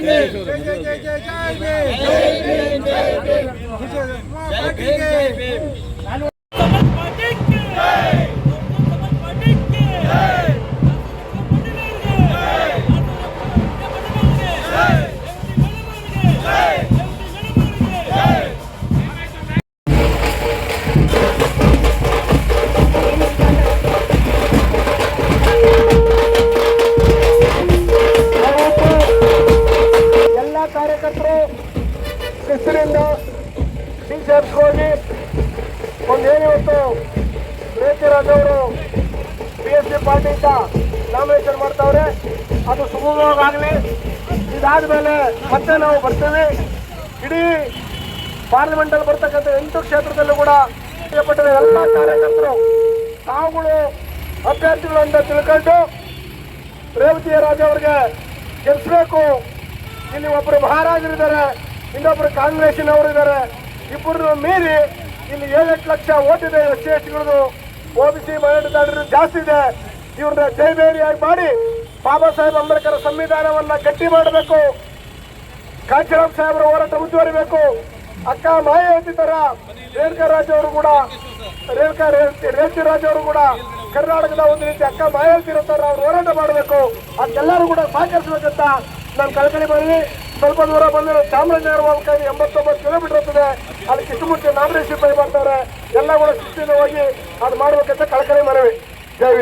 జై భీమ్ జై భీమ్ ಕಾರ್ಯಕರ್ತರು ಶಿಸ್ತಿನಿಂದ ಡಿ ಒಂದು ಒಂದೇನು ಇವತ್ತು ರೇಖರಾಜ್ ರಾಜವರು ಬಿ ಎಸ್ ಪಿ ಪಾರ್ಟಿಯಿಂದ ನಾಮಿನೇಷನ್ ಮಾಡ್ತಾವ್ರೆ. ಅದು ಸುಗಮವಾಗಲಿ ಇದಾದ ಮೇಲೆ ಮತ್ತೆ ನಾವು ಬರ್ತೇವೆ. ಇಡೀ ಪಾರ್ಲಿಮೆಂಟಲ್ಲಿ ಬರ್ತಕ್ಕಂಥ ಎಂಟು ಕ್ಷೇತ್ರದಲ್ಲೂ ಕೂಡ ಪಟ್ಟಿದ ಎಲ್ಲ ಕಾರ್ಯಕರ್ತರು ತಾವುಗಳು ಅಭ್ಯರ್ಥಿಗಳು ಅಂತ ತಿಳ್ಕೊಂಡು ರೇವತಿಯ ರಾಜ ಅವರಿಗೆ ಗೆಲ್ಲಿಸಬೇಕು ಇಲ್ಲಿ ಒಬ್ಬರು ಮಹಾರಾಜರಿದ್ದಾರೆ, ಇನ್ನೊಬ್ರು ಕಾಂಗ್ರೆಸ್ಸಿನವರು ಇದ್ದಾರೆ ಇಬ್ಬರು ಮೀರಿ ಇಲ್ಲಿ ಏಳೆಂಟು ಲಕ್ಷ ಓಟ್ ಇದೆ ಎಸ್ ಸಿ ಎಸ್ಟಿಗಳದು ಒ ಬಿ ಸಿ ಜಾಸ್ತಿ ಇದೆ. ಇವ್ರನ್ನ ಜೈಬೇರಿಯಾಗಿ ಮಾಡಿ ಬಾಬಾ ಸಾಹೇಬ್ ಅಂಬೇಡ್ಕರ್ ಸಂವಿಧಾನವನ್ನ ಗಟ್ಟಿ ಮಾಡಬೇಕು. ಕಾಂಚರಾಮ್ ಸಾಹೇಬರ ಹೋರಾಟ ಮುಂದುವರಿಬೇಕು. ಅಕ್ಕ ಮಾಯಾವತಿ ತರ ರೇಣುಕಾ ರಾಜ್ ಅವರು ಕೂಡ, ರೇಣುಕಾ ರೇವತಿ ರಾಜ್ ಅವರು ಕೂಡ ಕರ್ನಾಟಕದ ಒಂದು ರೀತಿ ಅಕ್ಕ ಮಾಯಾವತಿ ಇರೋ ತರ ಅವ್ರು ಹೋರಾಟ ಮಾಡಬೇಕು. ಅದೆಲ್ಲರೂ ಕೂಡ ಸಹಕರಿಸಬೇಕಂತ ನಾನು ಕಳಕಳಿ ಮಾಡಿ ಸ್ವಲ್ಪ ದೂರ ಬಂದರೆ ಚಾಮರಾಜನಗರ ಹೋಗ್ಬೇಕಾಗಿ ಎಂಬತ್ತೊಂಬತ್ತು ಕಿಲೋಮೀಟರ್ ಇರ್ತದೆ ಅಲ್ಲಿ ಕಿಷ್ಟಮೂರ್ತಿ ನಾಮಿನೇಷನ್ ಪೈ ಮಾಡ್ತಾರೆ ಎಲ್ಲ ಕೂಡ ಶಿಸ್ತಿನ ಹೋಗಿ ಅದು ಮಾಡಬೇಕಂತ ಕಳಕಳಿ ಮನವಿ. ಜೈ.